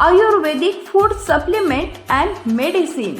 Ayurvedic food supplement and medicine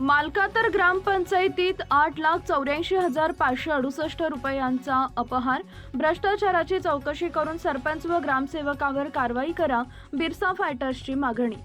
मालकातर ग्रामपंचायतीत आठ लाख चौऱ्याऐंशी हजार पाचशे अडुसष्ट रुपयांचा अपहार. भ्रष्टाचाराची चौकशी करून सरपंच व ग्रामसेवकावर कारवाई करा बिरसा फायटर्सची मागणी.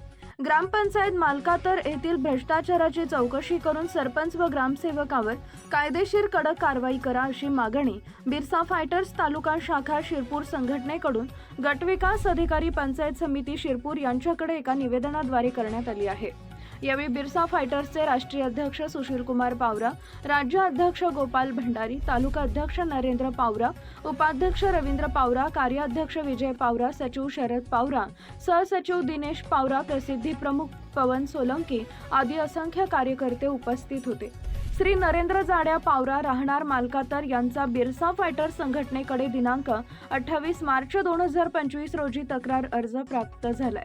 ग्रामपंचायत मालकातर येथील भ्रष्टाचाराची चौकशी करून सरपंच व ग्रामसेवकावर कायदेशीर कडक कारवाई करा अशी मागणी बिरसा फायटर्स तालुका शाखा शिरपूर संघटनेकडून गटविकास अधिकारी पंचायत समिती शिरपूर यांच्याकडे एका निवेदनाद्वारे करण्यात आली आहे. यावेळी बिरसा फायटर्सचे राष्ट्रीय अध्यक्ष सुशील कुमार पावरा राज्य अध्यक्ष गोपाल भंडारी तालुका अध्यक्ष नरेंद्र पावरा उपाध्यक्ष रवींद्र पावरा कार्याध्यक्ष विजय पावरा सचिव शरद पावरा सहसचिव दिनेश पावरा प्रसिद्धी प्रमुख पवन सोलंकी आदी असंख्य कार्यकर्ते उपस्थित होते. श्री नरेंद्र जाड्या पावरा राहणार मालकातर यांचा बिरसा फायटर संघटनेकडे दिनांक अठ्ठावीस मार्च दोन हजार पंचवीस रोजी तक्रार अर्ज प्राप्त झालाय.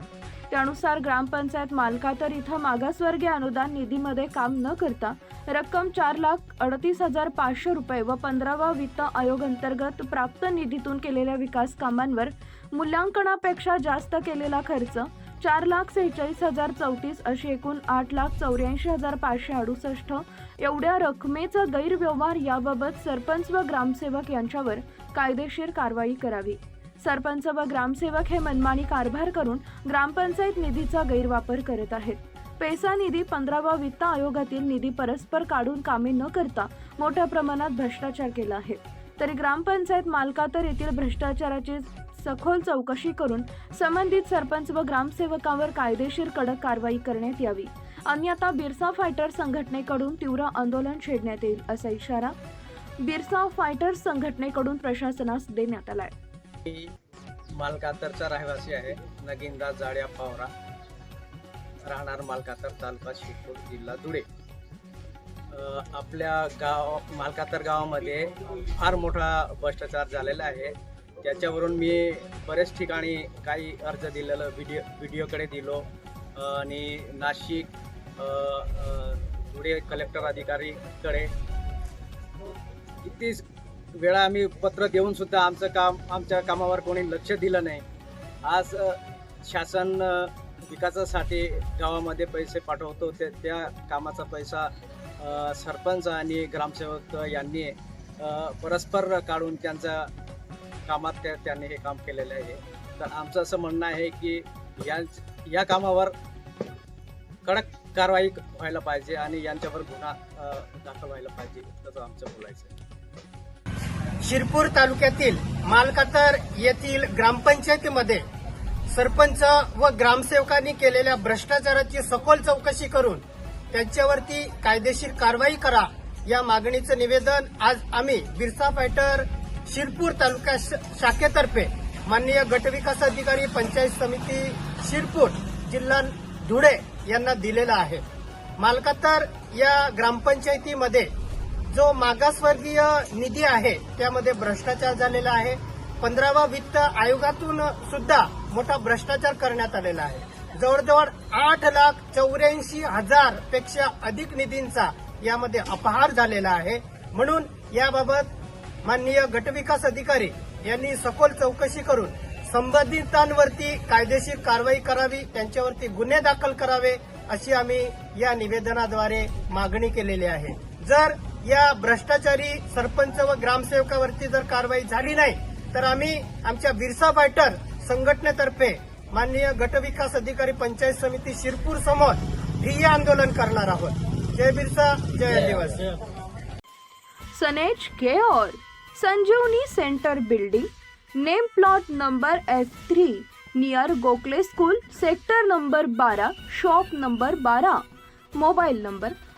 त्यानुसार ग्रामपंचायत मालकातर इथं मागासवर्गीय अनुदान निधीमध्ये काम न करता रक्कम चार लाख अडतीस हजार पाचशे रुपये व पंधरावा वित्त आयोग अंतर्गत प्राप्त निधीतून केलेल्या विकास कामांवर मूल्यांकनापेक्षा जास्त केलेला खर्च चार लाख सेहेचाळीस हजार चौतीस अशी एकूण आठ लाख चौऱ्याऐंशी हजार पाचशे अडुसष्ट. एवढ्या रकमेचा गैरव्यवहार याबाबत सरपंच व ग्रामसेवक यांच्यावर कायदेशीर कारवाई करावी. सरपंच व ग्रामसेवक हे मनमानी कारभार करून ग्रामपंचायत निधीचा गैरवापर करत आहेत. पैसा निधी पंधरावा वित्त आयोगातील निधी परस्पर काढून कामे न करता मोठ्या प्रमाणात भ्रष्टाचार केला आहे. तरी ग्रामपंचायत मालकातर येथील भ्रष्टाचाराची सखोल चौकशी करून संबंधित सरपंच व ग्रामसेवकांवर कायदेशीर कडक कारवाई करण्यात यावी. अन्यथा बिरसा फायटर संघटनेकडून तीव्र आंदोलन छेडण्यात येईल असा इशारा बिरसा फायटर्स संघटनेकडून प्रशासनास देण्यात आला आहे मी मालकातरचा रहिवासी आहे. नगिंदा जाड्या पावरा. राहणार मालकातर तालुका शिरपूर जिल्हा धुळे. आपल्या गाव मालकातर गावामध्ये फार मोठा भ्रष्टाचार झालेला आहे. त्याच्यावरून मी बरेच ठिकाणी काही अर्ज दिलेलं व्हिडिओ व्हिडिओकडे दिलो. आणि नाशिक धुळे कलेक्टर अधिकारीकडे. किती वेळा आम्ही पत्र देऊन सुद्धा आमचं काम आमच्या कामावर कोणी लक्ष दिलं नाही. आज शासन विकासासाठी गावामध्ये पैसे पाठवतो ते त्या कामाचा पैसा सरपंच आणि ग्रामसेवक यांनी परस्पर काढून त्यांचा कामात त्या त्यांनी हे काम केलेलं आहे. तर आमचं असं म्हणणं आहे की या या कामावर कडक कारवाई व्हायला पाहिजे आणि यांच्यावर गुन्हा दाखल व्हायला पाहिजे तसं आमचं बोलायचं आहे. शिरपूर तालुक्यातील मालकातर येथील ग्रामपंचायतीमध्ये सरपंच व ग्रामसेवकांनी केलेल्या भ्रष्टाचाराची सखोल चौकशी करून त्यांच्यावरती कायदेशीर कारवाई करा या मागणीचं निवेदन आज आम्ही बिरसा फायटर शिरपूर तालुका श- शाखेतर्फे माननीय गटविकास अधिकारी पंचायत समिती शिरपूर जिल्हा धुळे यांना दिलेलं आहे. मालकातर या ग्रामपंचायतीमध्ये जो मागासवर्गीय निधी आहे त्यामध्ये भ्रष्टाचार झालेला आहे. पंधरावा वित्त आयोगातून सुद्धा मोठा भ्रष्टाचार करण्यात आलेला आहे. जवळजवळ आठ लाख चौऱ्याऐंशी हजारपेक्षा अधिक निधींचा यामध्ये अपहार झालेला आहे. म्हणून याबाबत माननीय गटविकास अधिकारी यांनी सखोल चौकशी करून संबंधितांवरती कायदेशीर कारवाई करावी त्यांच्यावरती गुन्हे दाखल करावे अशी आम्ही या निवेदनाद्वारे मागणी केलेली आहे. जर या भ्रष्टाचारी सरपंच व ग्रामसेवकावरती जर कारवाई झाली नाही तर आम्ही आमच्या बिरसा फायटर संघटनेतर्फे माननीय गटविकास अधिकारी पंचायत समिती शिरपूर समोर ठिय्या आंदोलन करणार आहोत. जय बिरसा जय आदिवासी. सनेज care Sanjeevani centre building name plot number F three near Gokhale school sector number बारा शॉप नंबर बारा मोबाईल नंबर